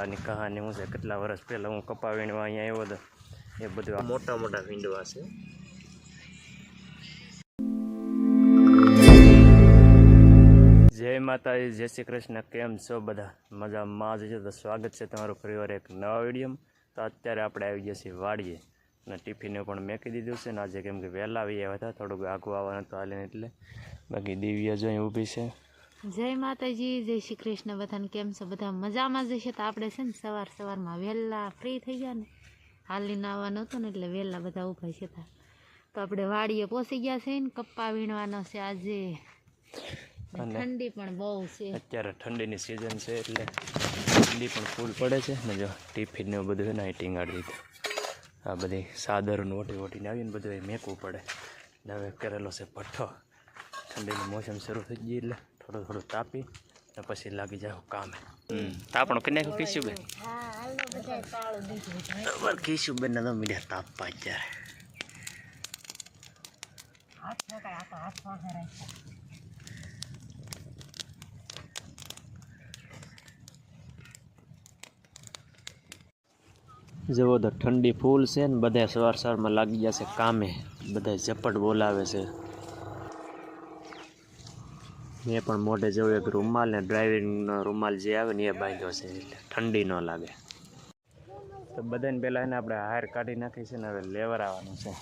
પહેલાંની કહાની હું છે? કેટલા વર્ષ પહેલાં હું કપા વીણવા અહીંયા આવ્યો હતો. એ બધું મોટા મોટા વીંડવા છે. જય માતાજી, જય શ્રી કૃષ્ણ. કેમ છો બધા? મજામાં જ છે તો સ્વાગત છે તમારું ફરીવાર એક નવા વિડીયોમાં. તો અત્યારે આપણે આવી ગયા છીએ વાડીએ. અને ટિફિને પણ મેકી દીધું છે ને આજે કેમ કે વહેલા આવી આવ્યા હતા, થોડુંક આગું આવવાનું તો હાલીને એટલે. બાકી દિવ્યા અહીં ઊભી છે. જય માતાજી જય શ્રી કૃષ્ણ બધાને કેમ છે? બધા મજામાં જ છે તો આપણે છે ને સવાર સવારમાં વહેલા ફ્રી થઈ ગયા ને. હાલીને આવવાનું હતું ને એટલે વહેલા બધા ઊભા છે તા. તો આપણે વાડીએ પહોંચી ગયા છે ને કપ્પા વીણવાનો છે આજે. ઠંડી પણ બહુ છે. અત્યારે ઠંડીની સિઝન છે એટલે ઠંડી પણ ફૂલ પડે છે. ને જો ટિફિન ને બધું છે ને અહીં ટીંગાડી દીધું. આ બધી સાદરનું ઓટી ઓટીને આવીને બધું અહીં મેકવું પડે. ને હવે કરેલો છે ભઠ્ઠો. ઠંડીની મોસમ શરૂ થઈ ગઈ એટલે થોડું થોડું તાપી ને પછી લાગી જાય કામે. તાપણું કે નાખ્યું કીશું બેન? બરાબર કીશું બેન? તો મીડિયા તાપવા અત્યારે. જેવો તો ઠંડી ફૂલ છે ને બધા સવાર સવારમાં લાગી જશે કામે. બધા ઝપટ બોલાવે છે. મેં પણ મોઢે જેવું એક રૂમાલ ને ડ્રાઇવિંગનો રૂમાલ જે આવે ને એ બાંધ્યો છે એટલે ઠંડી ન લાગે. તો બધાને પહેલાં એને આપણે હાર કાઢી નાખી છે ને હવે લેવર આવવાનું છે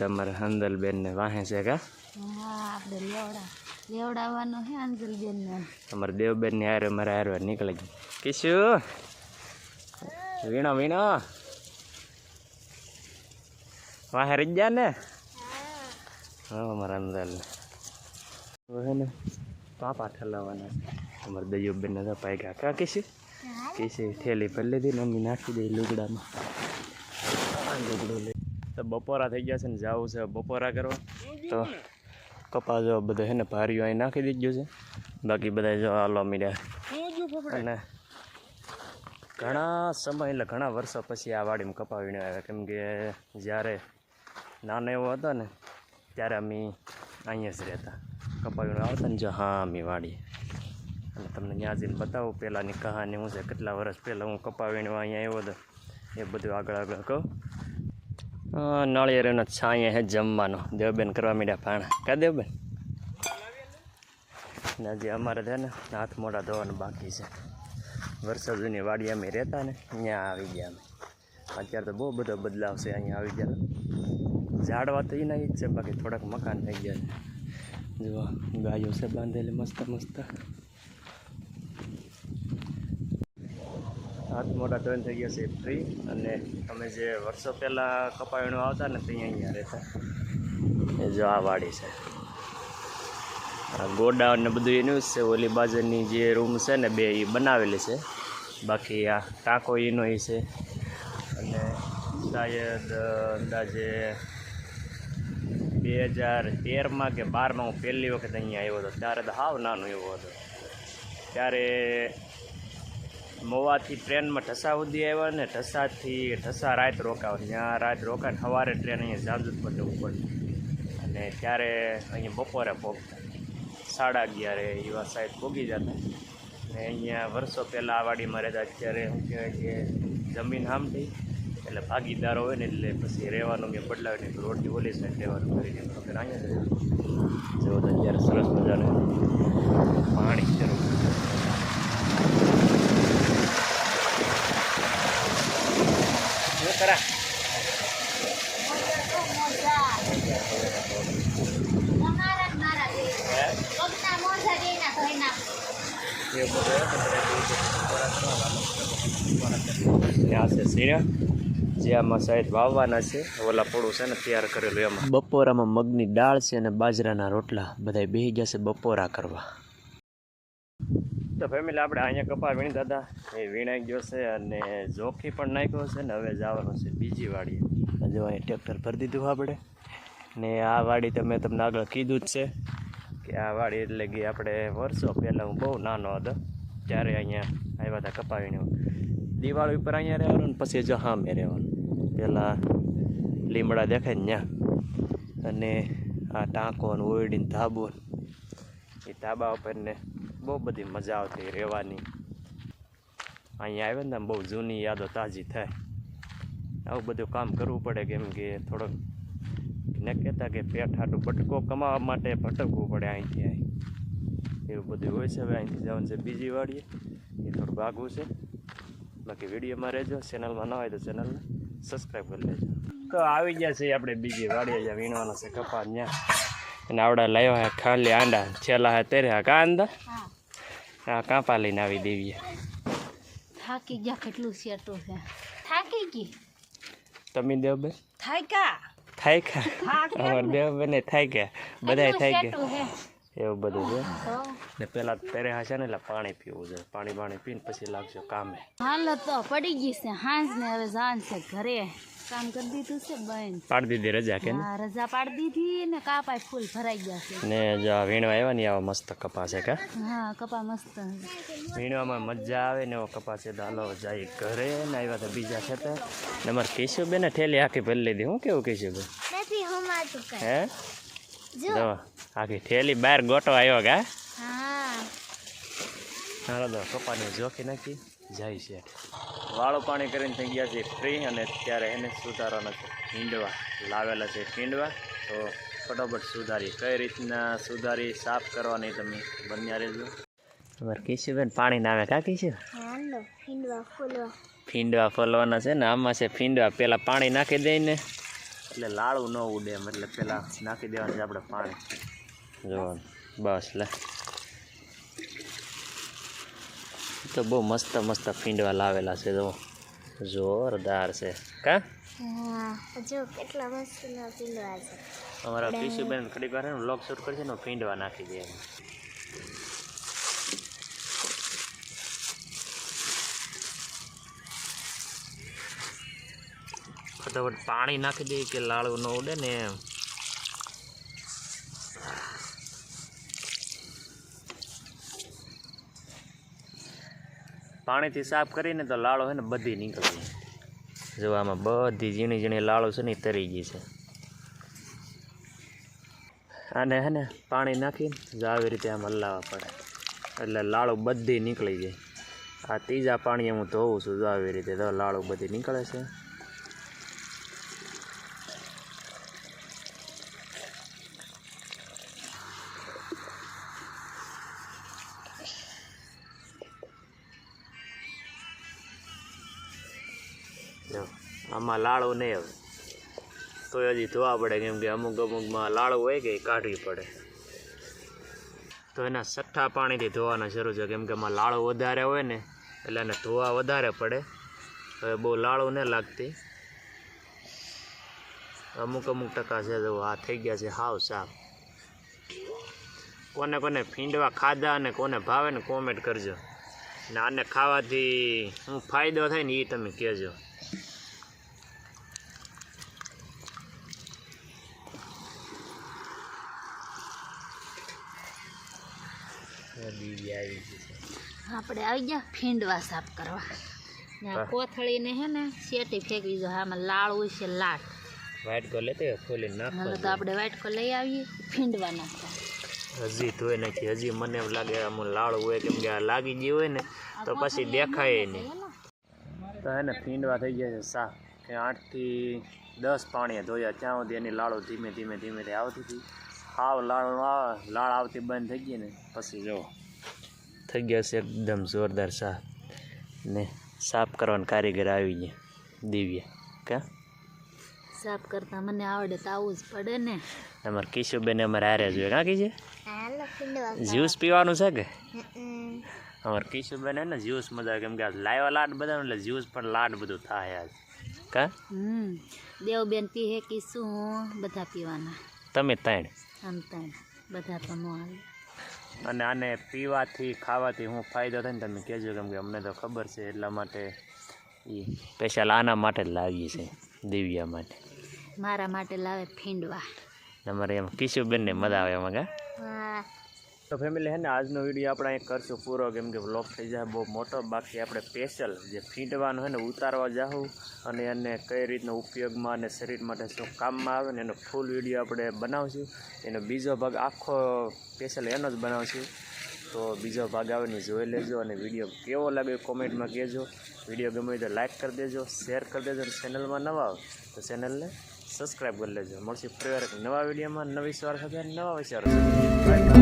તમારે હંદલબેન ને વાહે છે કા? આપણે લેવડા લેવડાવવાનો છે અંજલબેન ને. અમારે દેવબેન હારે મારે હારવાર નીકળી ગઈ. કીશું વીણો વીણો. વાહે રહી ગયા ને. હા. અમારા અંદર હવે ને પાપા ઠલાવવાના છે. અમારે દૈયુબેન ને તો પાઈ ગયા છે. કીશું છે થેલી ભરી લીધી ને અમ્મી નાખી દઈ લુગડામાં. લુગડો લુગડું લઈ. તો બપોરા થઈ ગયા છે ને જવું છે બપોરા કરવા. તો કપા જો બધા છે ને ભારીઓ અહીં નાખી દીધું છે. બાકી બધા જો આલો મીડ્યા અને ઘણા સમય એટલે ઘણા વર્ષો પછી આ વાડીમાં કપા વીણવા આવ્યા. કેમ કે જ્યારે નાનો એવો હતો ને ત્યારે અમે અહીંયા જ રહેતા. કપા વીણવા આવતા ને જો હા, અમે વાડીએ અને તમને ત્યાં જઈને બતાવું પહેલાંની કહાની હું છે, કેટલા વર્ષ પહેલાં હું કપાવીને અહીંયા આવ્યો હતો. એ બધું આગળ આગળ કહું. નળિયેરનો છાંયા હે જમવાનો. દેવબેન કરવા માંડ્યા ભાણા કા દેવબેન? ને જે અમારે છે ને હાથ મોઢા ધોવાનું બાકી છે. વર્ષો જૂની વાડી અમે રહેતા ને અહીંયા આવી ગયા અમે. અત્યારે તો બહુ બધો બદલાવ છે, અહીંયા આવી ગયા. ઝાડવા તો એના જ છે, બાકી થોડાક મકાન થઈ ગયા છે. જુઓ ગાયો છે બાંધેલી મસ્ત મસ્ત હાથ મોટા ધોઈને થઈ ગયા છે ફ્રી અને અમે જે વર્ષો પહેલાં કપાયણો આવતા ને ત્યાં અહીંયા રહેતા એ જો આ વાડી છે આ ગોડાઉન ને બધું એનું જ છે ઓલી બાજુની જે રૂમ છે ને બે એ બનાવેલી છે બાકી આ ટાંકો એનો એ છે અને શાયદ અંદાજે બે હજાર તેરમાં કે બારમાં હું પહેલી વખત અહીંયા આવ્યો હતો, ત્યારે તો હાવ નાનો એવો હતો. ત્યારે મોવાથી ટ્રેનમાં ઢસા સુધી આવ્યા ને ઢસાથી, ઢસા રાત રોકાવ ત્યાં રાત રોકાય સવારે ટ્રેન અહીંયા જામજોત પર જવું પડે અને ત્યારે અહીંયા બપોરે પહોંચતા સાડા અગિયારે એવા સાહેબ ભોગી જતા. ને અહીંયા વર્ષો પહેલાં આ વાડીમાં રહેતા. અત્યારે શું કહેવાય કે જમીન હામટી એટલે ભાગીદાર હોય ને એટલે પછી રહેવાનું મેં બદલાવીને રોડની ઓલી સાઈડ રહેવાનું કરીને વગર અહીંયા જ તો અત્યારે સરસ મજાનું પાણી શરૂ કરા છે સીણા જે આમાં સાહેબ વાવવાના છે ઓલા પોળું છે ને તૈયાર કરેલું એમાં. બપોરામાં મગની દાળ છે અને બાજરાના રોટલા બધા બેહી ગયા છે બપોરા કરવા. તો ફેમિલી આપણે અહીંયા કપા વીણતા હતા એ વીણાઈ ગયો છે અને જોખી પણ નાખ્યો છે ને હવે જવાનું છે બીજી વાડીએ. હજુ અહીં ટ્રેક્ટર ભરી દીધું આપણે. ને આ વાડી તો મેં તમને આગળ કીધું જ છે કે આ વાડી એટલે કે આપણે વર્ષો પહેલાં હું બહુ નાનો હતો ત્યારે અહીંયા આવ્યા હતા કપા વીણ્યો દિવાળી ઉપર અહીંયા રહેવાનું પછી જો સામે રહેવાનું. પહેલાં લીમડા દેખાય ને ત્યાં. અને આ ટાંકો ને ઓયડીને ધાબો. એ ધાબા ઉપર ને બહુ બધી મજા આવતી રહેવાની. અહીંયા આવે ને બહુ જૂની યાદો તાજી થાય. આવું બધું કામ કરવું પડે કેમ કે થોડોક ને કહેતા કે પેટ હાટું બટકો કમાવા માટે ભટકવું પડે અહીંથી અહીં. એવું બધું હોય છે હવે અહીંથી જવાનું છે બીજી વાડીએ. એ થોડુંક આગું છે. બાકી વિડીયોમાં રહેજો. ચેનલમાં ન હોય તો ચેનલને સબસ્ક્રાઈબ કરી લેજો. તો આવી ગયા છે આપણે બીજી વાડીએ જ્યાં વીણવાના છે કપાસ ત્યાં અને આવડા લાવ્યા હે ખાલી આંડા. છેલ્લા હે તેરે હા કા આંદા હા. આ કાંપા લઈને આવી દેવીએ. થાકી ગયા કેટલું સેટું છે? થાકી ગઈ. તમે દેવ બેન? થાક્યા. થાય કા અમારે દેવ બેને થાય કે બધાય થાય કે સેટું હે એવું બધું છે. ને પેલા પહેરે હશે ને એટલે પાણી પીવું છે. પાણી પાણી પીને પછી લાગશે કામે. હાલ તો પડી ગઈ છે હાંસ ને હવે જાન છે ઘરે. કામ કરી દીધું છે બેન. પાડી દીધી રજા કે રજા પાડી દીધી ને કાપાય ફૂલ ભરાઈ ગયા છે. ને જો વીણવા આવ્યા ને આવા મસ્ત કપાસ છે કે? હા કપા મસ્ત. વીણવામાં મજા આવે ને એવો કપાસ છે દાલો જાય ઘરે ને આવ્યા તો બીજા ખેતર. ને અમારે કેશુબેન ઠેલી આખી ભરી લીધી. હું કેવું કેશુબેન નથી હમાતું હે? જો. આખી ઠેલી બહાર ગોટો આવ્યો કા હા. તો કપાની જોખી નાખી જાય છે. વાળું પાણી કરીને થઈ ગયા છે ફ્રી અને ત્યારે એને સુધારવાના છે. ફીંડવા લાવેલા છે ફીંડવા તો ફટાફટ સુધારી. કઈ રીતના સુધારી સાફ કરવાની તમે બન્યા રહેજો. અમારે કિશુબેન પાણી ના કા કિશુ? ફીંડવા ફોલવા. ફીંડવા ફોલવાના છે ને આમાં છે ફીંડવા. પહેલાં પાણી નાખી દઈને એટલે લાળું ન ઉડે એમ એટલે પેલા નાખી દેવાનું છે આપણે પાણી. જોવાનું. બસ લે. તો બહુ મસ્ત મસ્ત ફીંડવા લાવેલા છે જો જોરદાર છે. કા? હા જો કેટલા મસ્ત પીલવા છે. અમારા કિશુબેન ઘડીક વાર લોક શરૂ કરશે ને ફીંડવા નાખી દે ફટાફટ પાણી નાખી દઈએ કે લાળું ન ઉડે ને પાણીથી સાફ કરીને તો લાળો છે ને બધી નીકળી. જો આમાં બધી ઝીણી ઝીણી લાળો છે ને તરી ગઈ છે. આને હે ને પાણી નાખીને જો આવી રીતે આમ હલાવવા પડે. એટલે લાળો બધી નીકળી જાય. આ ત્રીજા પાણી હું ધોઉં છું, જો આવી રીતે તો લાળો બધી નીકળે છે. આમાં લાળો નહીં હવે તો હજી ધોવા પડે કેમ કે અમુક અમુકમાં લાળો હોય કે કાઢવી પડે. તો એના સઠ્ઠા પાણીથી ધોવાના શરૂ છે. કેમ કે એમાં લાળો વધારે હોય ને, એટલે એને ધોવા વધારે પડે. હવે બહુ લાળો ન લાગતી. અમુક અમુક ટકા છે તો આ થઈ ગયા છે હાવ સાફ કોને કોને ફીંડવા ખાધા અને કોને ભાવે ને કોમેન્ટ કરજો. ને આને ખાવાથી હું ફાયદો થાય ને એ તમે કહેજો. બીજી આવી છે આપણે આવી ગયા. ફીંડવા સાફ કરવા. ને કોથળીને હે ને શેટી ફેંકવી જો. આમાં લાળ હોય છે લાટ વાઇટ કો લેતે ખોલીને નાખો તો આપણે વાટકો લઈ આવીએ ફીંડવા નાખવા. હજી ધોઈ નાખી. હજી મને એમ લાગે આમ લાળ હોય કેમ કે આ લાગી ગઈ હોય ને તો પછી દેખાય નહીં. તો હે ને ફીંડવા થઈ ગયા છે સાફ. કે આઠથી દસ પાણીએ ધોયા. ત્યાં સુધી એની લાળો ધીમે ધીમે ધીમે આવતી હતી. હાવ લાળ આવે લાળ આવતી બંધ થઈ ગઈ ને પછી જો થઈ ગયા છે એકદમ જોરદાર સાફ ને સાફ કરવાના કારીગર આવી ગયા દિવ્ય. કા? સાફ કરતા મને આવડે તો આવું જ પડે ને. અમારે કિશુબેન અમારે હારે જોઈએ કાં કીજે? જ્યુસ પીવાનું છે કે? અમારે કિશુબેન હે ને જ્યુસ મજા કેમ કે લાવ્યા લાડ બધા એટલે જ્યુસ પણ લાડ બધું થાય આજ. કા? હમ. દેવબેન પીહે કિસુ બધા પીવાના. તમે ત્રણ. આમ ત્રણ. બધા તો ન આવે. અને આને પીવાથી ખાવાથી હું ફાયદો થાય ને તમે કહેજો કેમ કે અમને તો ખબર છે એટલા માટે એ સ્પેશિયલ આના માટે જ લાવીએ છે દિવ્યા માટે. મારા માટે લાવે ફીંડવા તમારે એમ કિશુબેનને મજા આવે એમાં કા? તો ફેમિલી હે ને, આજનો વીડિયો આપણે અહીં કરશું પૂરો, કેમ કે બ્લોક થઈ જાય બહુ મોટો. બાકી આપણે સ્પેશિયલ જે ફીંટવાનું હોય ને, ઉતારવા જાઉં અને એને કઈ રીતનો ઉપયોગમાં અને શરીર માટે શું કામમાં આવે ને, એનો ફૂલ વીડિયો આપણે બનાવશું. એનો બીજો ભાગ આખો સ્પેશિયલ એનો જ બનાવશું. તો બીજો ભાગ આવે ને, જોઈ લેજો અને વીડિયો કેવો લાગે કોમેન્ટમાં કહેજો. વીડિયો ગમે તો લાઇક કરી દેજો શેર કરી દેજો અને ચેનલમાં નવા આવે તો ચેનલને સબસ્ક્રાઈબ કરી લેજો. મળશે ફરી નવા વિડીયોમાં નવી સવાર સાથે, નવા વિચારો